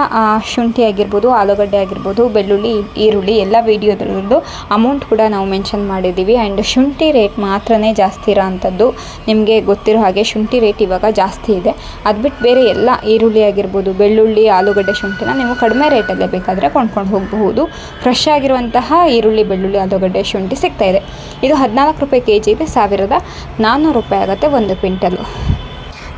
ಶುಂಠಿ ಆಗಿರ್ಬೋದು, ಆಲೂಗಡ್ಡೆ ಆಗಿರ್ಬೋದು, ಬೆಳ್ಳುಳ್ಳಿ, ಈರುಳ್ಳಿ ಎಲ್ಲ ವೀಡಿಯೋದ್ರದ್ದು ಅಮೌಂಟ್ ಕೂಡ ನಾವು ಮೆನ್ಷನ್ ಮಾಡಿದ್ದೀವಿ. ಆ್ಯಂಡ್ ಶುಂಠಿ ರೇಟ್ ಮಾತ್ರನೇ ಜಾಸ್ತಿ ಇರೋ ಅಂಥದ್ದು ನಿಮಗೆ ಗೊತ್ತಿರೋ ಹಾಗೆ ಶುಂಠಿ ರೇಟ್ ಇವಾಗ ಜಾಸ್ತಿ ಇದೆ. ಅದು ಬಿಟ್ಟು ಬೇರೆ ಎಲ್ಲ ಈರುಳ್ಳಿ ಆಗಿರ್ಬೋದು, ಬೆಳ್ಳುಳ್ಳಿ, ಆಲೂಗಡ್ಡೆ, ಶುಂಠಿನ ನೀವು ಕಡಿಮೆ ರೇಟಲ್ಲೇ ಬೇಕಾದರೆ ಕೊಂಡ್ಕೊಂಡು ಹೋಗಬಹುದು. ಫ್ರೆಶ್ ಆಗಿರುವಂತಹ ಈರುಳ್ಳಿ, ಬೆಳ್ಳುಳ್ಳಿ, ಆಲೂಗಡ್ಡೆ ಶುಂಠಿ ಸಿಗ್ತಾ ಇದೆ. ಇದು ಹದಿನಾಲ್ಕು ರೂಪಾಯಿ ಕೆ ಜಿಗೆ ಸಾವಿರದ ನಾನ್ನೂರು ರೂಪಾಯಿ ಆಗುತ್ತೆ ಒಂದು ಕ್ವಿಂಟಲು.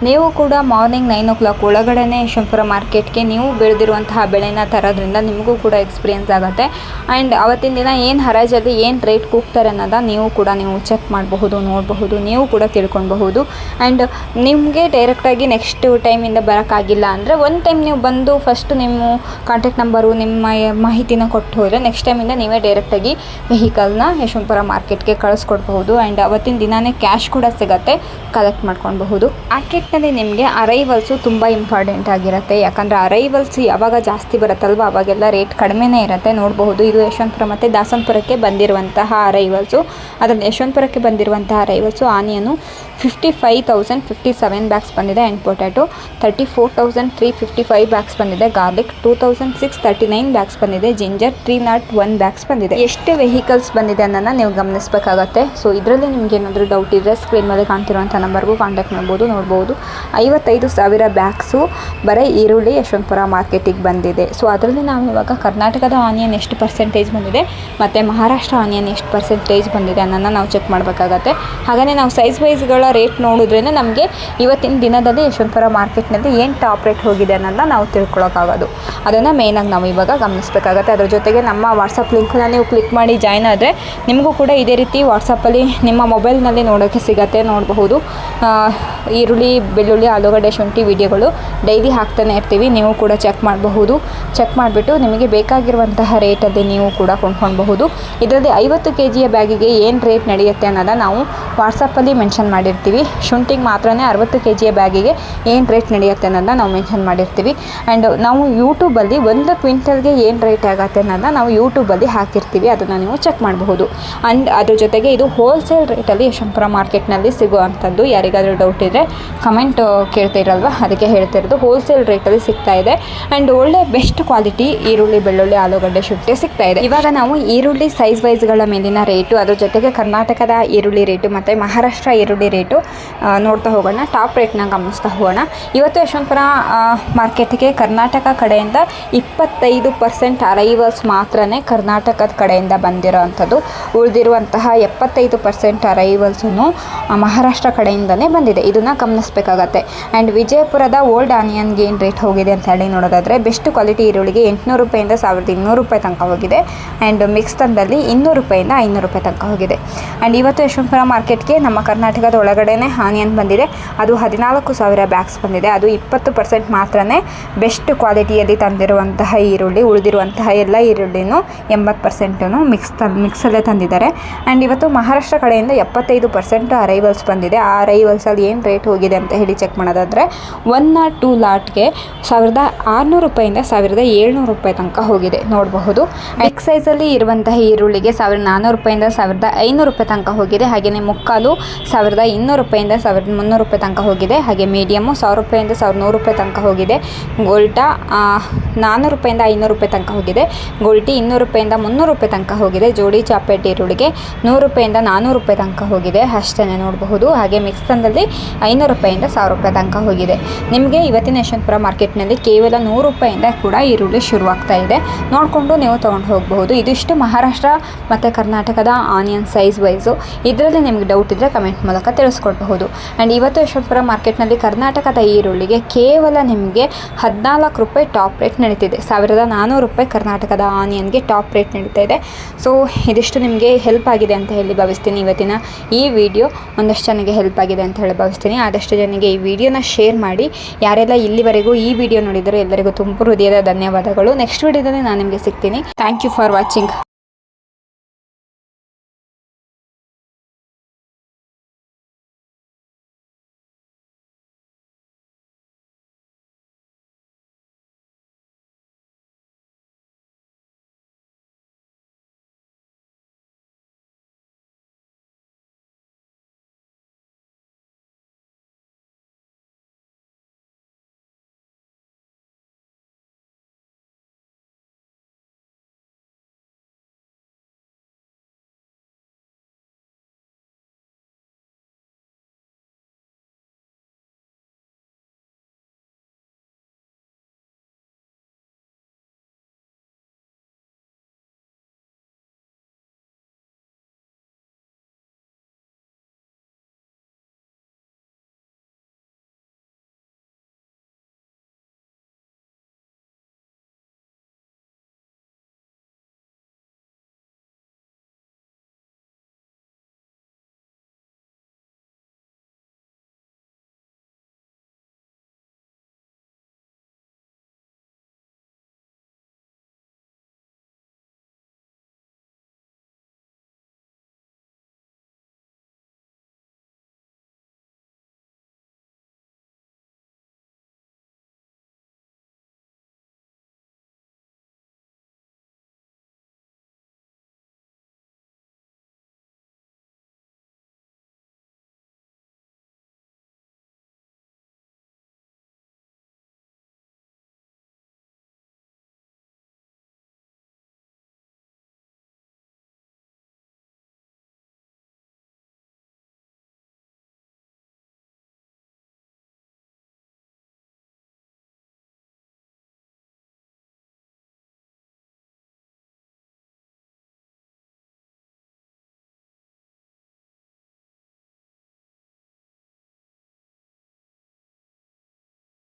ನೀವು ಕೂಡ ಮಾರ್ನಿಂಗ್ ನೈನ್ ಓ ಕ್ಲಾಕ್ ಒಳಗಡೆ ಯಶವಂತಪುರ ಮಾರ್ಕೆಟ್ಗೆ ನೀವು ಬೆಳೆದಿರುವಂತಹ ಬೆಳೆನ ತರೋದ್ರಿಂದ ನಿಮಗೂ ಕೂಡ ಎಕ್ಸ್ಪೀರಿಯನ್ಸ್ ಆಗುತ್ತೆ. ಆ್ಯಂಡ್ ಅವತ್ತಿನ ದಿನ ಏನು ಹರಾಜಲ್ಲಿ ಏನು ರೇಟ್ ಕೂಗ್ತಾರೆ ಅನ್ನೋದ ನೀವು ಕೂಡ ನೀವು ಚೆಕ್ ಮಾಡಬಹುದು, ನೋಡಬಹುದು, ನೀವು ಕೂಡ ತಿಳ್ಕೊಬಹುದು ಆ್ಯಂಡ್ ನಿಮಗೆ ಡೈರೆಕ್ಟಾಗಿ ನೆಕ್ಸ್ಟ್ ಟೈಮಿಂದ ಬರೋಕ್ಕಾಗಿಲ್ಲ ಅಂದರೆ ಒಂದು ಟೈಮ್ ನೀವು ಬಂದು ಫಸ್ಟು ನಿಮ್ಮ ಕಾಂಟ್ಯಾಕ್ಟ್ ನಂಬರು ನಿಮ್ಮ ಮಾಹಿತಿನ ಕೊಟ್ಟು ಹೋದರೆ ನೆಕ್ಸ್ಟ್ ಟೈಮಿಂದ ನೀವೇ ಡೈರೆಕ್ಟಾಗಿ ವೆಹಿಕಲ್ನ ಯಶವಂತಪುರ ಮಾರ್ಕೆಟ್ಗೆ ಕಳಿಸ್ಕೊಡ್ಬಹುದು. ಆ್ಯಂಡ್ ಅವತ್ತಿನ ದಿನಾನೇ ಕ್ಯಾಶ್ ಕೂಡ ಸಿಗತ್ತೆ ಕಲೆಕ್ಟ್ ಮಾಡ್ಕೊಳ್ಬಹುದು. ಮಾರ್ಕೆಟ್ನಲ್ಲಿ ನಿಮಗೆ ಅರೈವಲ್ಸು ತುಂಬ ಇಂಪಾರ್ಟೆಂಟ್ ಆಗಿರುತ್ತೆ. ಯಾಕಂದರೆ ಅರೈವಲ್ಸ್ ಯಾವಾಗ ಜಾಸ್ತಿ ಬರುತ್ತಲ್ವ ಅವಾಗೆಲ್ಲ ರೇಟ್ ಕಡಿಮೆನೇ ಇರುತ್ತೆ. ನೋಡಬಹುದು ಇದು ಯಶವಂತಪುರ ಮತ್ತು ದಾಸನಪುರಕ್ಕೆ ಬಂದಿರುವಂತಹ ಅರೈವಲ್ಸು ಅದರಲ್ಲಿ ಯಶವಂತಪುರಕ್ಕೆ ಬಂದಿರುವಂತಹ arrivals onion fifty five thousand fifty seven bags ಬಂದಿದೆ and potato thirty four thousand three fifty five bags ಬಂದಿದೆ. Garlic two thousand six thirty nine bags ಬಂದಿದೆ. Ginger three nought one bags ಬಂದಿದೆ. ಎಷ್ಟು ವೆಹಿಕಲ್ಸ್ ಬಂದಿದೆ ಅನ್ನೋದನ್ನ ನೀವು ಗಮನಿಸಬೇಕಾಗತ್ತೆ. ಸೊ ಇದರಲ್ಲಿ ನಿಮ್ಗೆ ಏನಾದರೂ ಡೌಟ್ ಇದ್ದರೆ ಸ್ಕ್ರೀನ್ ಮೇಲೆ ಕಾಣ್ತಿರುವಂಥ ನಂಬರ್ಗೂ ಕಾಂಟ್ಯಾಕ್ಟ್ ಮಾಡ್ಬೋದು, ನೋಡ್ಬೋದು. ಐವತ್ತೈದು ಸಾವಿರ ಬ್ಯಾಗ್ಸು, ಬರೀ ಈರುಳ್ಳಿ ಯಶವಂತಪುರ ಮಾರ್ಕೆಟಿಗೆ ಬಂದಿದೆ. ಸೊ ಅದರಲ್ಲಿ ನಾವು ಇವಾಗ ಕರ್ನಾಟಕದ ಆನಿಯನ್ ಎಷ್ಟು ಪರ್ಸೆಂಟೇಜ್ ಬಂದಿದೆ ಮತ್ತು ಮಹಾರಾಷ್ಟ್ರ ಆನಿಯನ್ ಎಷ್ಟು ಪರ್ಸೆಂಟೇಜ್ ಬಂದಿದೆ ಅನ್ನೋದನ್ನು ನಾವು ಚೆಕ್ ಮಾಡಬೇಕಾಗತ್ತೆ. ಹಾಗೆಯೇ ನಾವು ಸೈಜ್ ವೈಸ್ಗಳ ರೇಟ್ ನೋಡಿದ್ರೇ ನಮಗೆ ಇವತ್ತಿನ ದಿನದಲ್ಲಿ ಯಶವಂತಪುರ ಮಾರ್ಕೆಟ್ನಲ್ಲಿ ಏನು ಟಾಪ್ ರೇಟ್ ಹೋಗಿದೆ ಅನ್ನೋದನ್ನ ನಾವು ತಿಳ್ಕೊಳಕ್ಕಾಗೋದು. ಅದನ್ನು ಮೇಯ್ನಾಗಿ ನಾವು ಇವಾಗ ಗಮನಿಸಬೇಕಾಗತ್ತೆ. ಅದ್ರ ಜೊತೆಗೆ ನಮ್ಮ ವಾಟ್ಸಪ್ ಲಿಂಕ್ನ ನೀವು ಕ್ಲಿಕ್ ಮಾಡಿ ಜಾಯ್ನ್ ಆದರೆ ನಿಮಗೂ ಕೂಡ ಇದೇ ರೀತಿ ವಾಟ್ಸಪ್ಪಲ್ಲಿ ನಿಮ್ಮ ಮೊಬೈಲ್ನಲ್ಲಿ ನೋಡೋಕ್ಕೆ ಸಿಗತ್ತೆ, ನೋಡಬಹುದು. ಈರುಳ್ಳಿ ಬೆಳ್ಳುಳ್ಳಿ, ಆಲೂಗಡ್ಡೆ, ಶುಂಠಿ ವಿಡಿಯೋಗಳು ಡೈಲಿ ಹಾಕ್ತಾನೆ ಇರ್ತೀವಿ. ನೀವು ಕೂಡ ಚೆಕ್ ಮಾಡಬಹುದು. ಚೆಕ್ ಮಾಡಿಬಿಟ್ಟು ನಿಮಗೆ ಬೇಕಾಗಿರುವಂತಹ ರೇಟಲ್ಲಿ ನೀವು ಕೂಡ ಕೊಂಡ್ಕೊಳ್ಬಹುದು. ಇದರಲ್ಲಿ ಐವತ್ತು ಕೆ ಜಿಯ ಬ್ಯಾಗಿಗೆ ಏನು ರೇಟ್ ನಡೆಯುತ್ತೆ ಅನ್ನೋದನ್ನ ನಾವು ವಾಟ್ಸಪ್ಪಲ್ಲಿ ಮೆನ್ಷನ್ ಮಾಡಿರ್ತೀವಿ. ಶುಂಠಿಗೆ ಮಾತ್ರ ಅರವತ್ತು ಕೆ ಜಿಯ ಬ್ಯಾಗಿಗೆ ಏನು ರೇಟ್ ನಡೆಯುತ್ತೆ ಅನ್ನೋದನ್ನ ನಾವು ಮೆನ್ಷನ್ ಮಾಡಿರ್ತೀವಿ. ಆ್ಯಂಡ್ ನಾವು ಯೂಟ್ಯೂಬಲ್ಲಿ ಒಂದು ಕ್ವಿಂಟಲ್ಗೆ ಏನು ರೇಟ್ ಆಗುತ್ತೆ ಅನ್ನೋದನ್ನ ನಾವು ಯೂಟ್ಯೂಬಲ್ಲಿ ಹಾಕಿರ್ತೀವಿ. ಅದನ್ನು ನೀವು ಚೆಕ್ ಮಾಡಬಹುದು. ಆ್ಯಂಡ್ ಅದ್ರ ಜೊತೆಗೆ ಇದು ಹೋಲ್ಸೇಲ್ ರೇಟಲ್ಲಿ ಯಶವಂತಪುರ ಮಾರ್ಕೆಟ್ನಲ್ಲಿ ಸಿಗುವಂಥದ್ದು. ಯಾರಿಗಾದರೂ ಡೌಟ್ ಇದ್ದರೆ ಕಮೆಂಟ್ ಕೇಳ್ತಿರಲ್ವ ಅದಕ್ಕೆ ಹೇಳ್ತಿರೋದು ಹೋಲ್ಸೇಲ್ ರೇಟಲ್ಲಿ ಸಿಗ್ತಾ ಇದೆ. ಆ್ಯಂಡ್ ಒಳ್ಳೆ ಬೆಸ್ಟ್ ಕ್ವಾಲಿಟಿ ಈರುಳ್ಳಿ, ಬೆಳ್ಳುಳ್ಳಿ, ಆಲೂಗಡ್ಡೆ ಶುಂಠಿ ಸಿಗ್ತಾ ಇದೆ. ಇವಾಗ ನಾವು ಈರುಳ್ಳಿ ಸೈಜ್ ವೈಸ್ಗಳ ಮೇಲಿನ ರೇಟು ಅದ್ರ ಜೊತೆಗೆ ಕರ್ನಾಟಕದ ಈರುಳ್ಳಿ ರೇಟು ಮತ್ತು ಮಹಾರಾಷ್ಟ್ರ ಈರುಳ್ಳಿ ರೇಟು ನೋಡ್ತಾ ಹೋಗೋಣ. ಟಾಪ್ ರೇಟ್ನ ಗಮನಿಸ್ತಾ ಹೋಗೋಣ. ಇವತ್ತು ಯಶವಂತಪುರ ಮಾರ್ಕೆಟ್ಗೆ ಕರ್ನಾಟಕ ಕಡೆಯಿಂದ ಇಪ್ಪತ್ತೈದು ಪರ್ಸೆಂಟ್ ಅರೈವಲ್ಸ್ ಮಾತ್ರನೇ ಕರ್ನಾಟಕದ ಕಡೆಯಿಂದ ಬಂದಿರೋ ಅಂಥದ್ದು ಉಳಿದಿರುವಂತಹ ಎಪ್ಪತ್ತೈದು ಪರ್ಸೆಂಟ್ ಅರೈವಲ್ಸೂ ಮಹಾರಾಷ್ಟ್ರ ಕಡೆಯಿಂದಲೇ ಬಂದಿದೆ. ಇದನ್ನು ಗಮನಿಸಬೇಕಾಗತ್ತೆ ಆ್ಯಂಡ್ ವಿಜಯಪುರದ ಓಲ್ಡ್ ಆನಿಯನ್ಗೆ ಏನು ರೇಟ್ ಹೋಗಿದೆ ಅಂತ ಹೇಳಿ ನೋಡೋದಾದರೆ ಬೆಸ್ಟ್ ಕ್ವಾಲಿಟಿ ಈರುಳ್ಳಿಗೆ ಎಂಟುನೂರು ರೂಪಾಯಿಂದ ಸಾವಿರದ ಇನ್ನೂರು ರೂಪಾಯಿ ತನಕ ಹೋಗಿದೆ. ಆ್ಯಂಡ್ ಮಿಕ್ಸ್ ತಂದಲ್ಲಿ ಇನ್ನೂರು ರೂಪಾಯಿಂದ ಐನೂರು ರೂಪಾಯಿ ತನಕ ಹೋಗಿದೆ. ಆ್ಯಂಡ್ ಇವತ್ತು ಯಶವಂತಪುರ ಮಾರ್ಕೆಟ್ಗೆ ನಮ್ಮ ಕರ್ನಾಟಕದ ಒಳಗಡೆನೇ ಆನಿಯನ್ ಬಂದಿದೆ. ಅದು ಹದಿನಾಲ್ಕು ಸಾವಿರ ಬ್ಯಾಗ್ಸ್ ಬಂದಿದೆ. ಅದು ಇಪ್ಪತ್ತು ಪರ್ಸೆಂಟ್ ಮಾತ್ರನೇ ಬೆಸ್ಟ್ ಕ್ವಾಲಿಟಿಯಲ್ಲಿ ತಂದಿರುವಂತಹ ಈರುಳ್ಳಿ, ಉಳಿದಿರುವಂತಹ ಎಲ್ಲ ಈರುಳ್ಳಿನೂ ಎಂಬತ್ತು ಪರ್ಸೆಂಟನ್ನು ಮಿಕ್ಸ್ ತನ್ ಮಿಕ್ಸಲ್ಲೇ ತಂದಿದ್ದಾರೆ. ಆ್ಯಂಡ್ ಇವತ್ತು ಮಹಾರಾಷ್ಟ್ರ ಕಡೆಯಿಂದ ಎಪ್ಪತ್ತೈದು ಪರ್ಸೆಂಟ್ ಅರೈವಲ್ಸ್ ಬಂದಿದೆ. ಆ ಅರೈವಲ್ಸಲ್ಲಿ ಏನು ರೇಟ್ ಹೋಗಿದೆ ಅಂತ ಅಂತ ಹೇಳಿ ಚೆಕ್ ಮಾಡೋದಾದರೆ ಒನ್ ನಾಟ್ ಟೂ ಲಾಟ್ಗೆ ಸಾವಿರದ ಆರುನೂರು ರೂಪಾಯಿಂದ ಸಾವಿರದ ಏಳ್ನೂರು ರೂಪಾಯಿ ತನಕ ಹೋಗಿದೆ. ನೋಡಬಹುದು. ಎಕ್ಸ್ ಸೈಜಲ್ಲಿ ಇರುವಂತಹ ಈರುಳ್ಳಿಗೆ ಸಾವಿರದ ನಾನ್ನೂರು ರೂಪಾಯಿಂದ ಸಾವಿರದ ಐನೂರು ರೂಪಾಯಿ ತನಕ ಹೋಗಿದೆ. ಹಾಗೆಯೇ ಮುಕ್ಕಾಲು ಸಾವಿರದ ಇನ್ನೂರು ರೂಪಾಯಿಂದ ಸಾವಿರದ ಮುನ್ನೂರು ರೂಪಾಯಿ ತನಕ ಹೋಗಿದೆ. ಹಾಗೆ ಮೀಡಿಯಮ್ಮು ಸಾವಿರ ರೂಪಾಯಿಂದ ಸಾವಿರದ ನೂರು ರೂಪಾಯಿ ತನಕ ಹೋಗಿದೆ. ಗೋಲ್ಟಾ ನಾನ್ನೂರು ರೂಪಾಯಿಂದ ಐನೂರು ರೂಪಾಯಿ ತನಕ ಹೋಗಿದೆ. ಗೋಲ್ಟಿ ಇನ್ನೂರು ರೂಪಾಯಿಂದ ಮುನ್ನೂರು ರೂಪಾಯಿ ತನಕ ಹೋಗಿದೆ. ಜೋಡಿ ಚಾಪೇಟ್ ಈರುಳ್ಳಿಗೆ ನೂರು ರೂಪಾಯಿಂದ ನಾನ್ನೂರು ರೂಪಾಯಿ ತನಕ ಹೋಗಿದೆ. ಅಷ್ಟೇ ನೋಡಬಹುದು. ಹಾಗೆ ಮಿಕ್ಸನ್ನಲ್ಲಿ ಐನೂರು ರೂಪಾಯಿಂದ ಸಾವಿರ ರೂಪಾಯಿ ತನಕ ಹೋಗಿದೆ. ನಿಮಗೆ ಇವತ್ತಿನ ಯಶವಂತಪುರ ಮಾರ್ಕೆಟ್ನಲ್ಲಿ ಕೇವಲ ನೂರು ರೂಪಾಯಿಂದ ಕೂಡ ಈರುಳ್ಳಿ ಶುರುವಾಗ್ತಾ ಇದೆ. ನೋಡಿಕೊಂಡು ನೀವು ತೊಗೊಂಡು ಹೋಗಬಹುದು. ಇದಿಷ್ಟು ಮಹಾರಾಷ್ಟ್ರ ಮತ್ತು ಕರ್ನಾಟಕದ ಆನಿಯನ್ ಸೈಜ್ ವೈಸು. ಇದರಲ್ಲಿ ನಿಮಗೆ ಡೌಟ್ ಇದ್ದರೆ ಕಮೆಂಟ್ ಮೂಲಕ ತಿಳಿಸ್ಕೊಡ್ಬಹುದು. ಆ್ಯಂಡ್ ಇವತ್ತು ಯಶವಂತಪುರ ಮಾರ್ಕೆಟ್ನಲ್ಲಿ ಕರ್ನಾಟಕದ ಈರುಳ್ಳಿಗೆ ಕೇವಲ ನಿಮಗೆ ಹದಿನಾಲ್ಕು ರೂಪಾಯಿ ಟಾಪ್ ರೇಟ್ ನಡೀತಿದೆ. ಸಾವಿರದ ನಾನ್ನೂರು ರೂಪಾಯಿ ಕರ್ನಾಟಕದ ಆನಿಯನ್ಗೆ ಟಾಪ್ ರೇಟ್ ನಡೀತಾ ಇದೆ. ಸೊ ಇದಿಷ್ಟು ನಿಮಗೆ ಹೆಲ್ಪ್ ಆಗಿದೆ ಅಂತ ಹೇಳಿ ಭಾವಿಸ್ತೀನಿ ಇವತ್ತಿನ ಈ ವಿಡಿಯೋ ಒಂದಷ್ಟು ಜನಕ್ಕೆ ಹೆಲ್ಪ್ ಆಗಿದೆ ಅಂತ ಹೇಳಿ ಭಾವಿಸ್ತೀನಿ. ಆದಷ್ಟು ಜನರಿಗೆ ಈ ವಿಡಿಯೋನ ಶೇರ್ ಮಾಡಿ. ಯಾರೆಲ್ಲ ಇಲ್ಲಿವರೆಗೂ ಈ ವಿಡಿಯೋ ನೋಡಿದರೂ ಎಲ್ಲರಿಗೂ ತುಂಬ ಹೃದಯದ ಧನ್ಯವಾದಗಳು. ನೆಕ್ಸ್ಟ್ ವಿಡಿಯೋದಲ್ಲಿ ನಾನು ನಿಮಗೆ ಸಿಗ್ತೀನಿ. Thank you for watching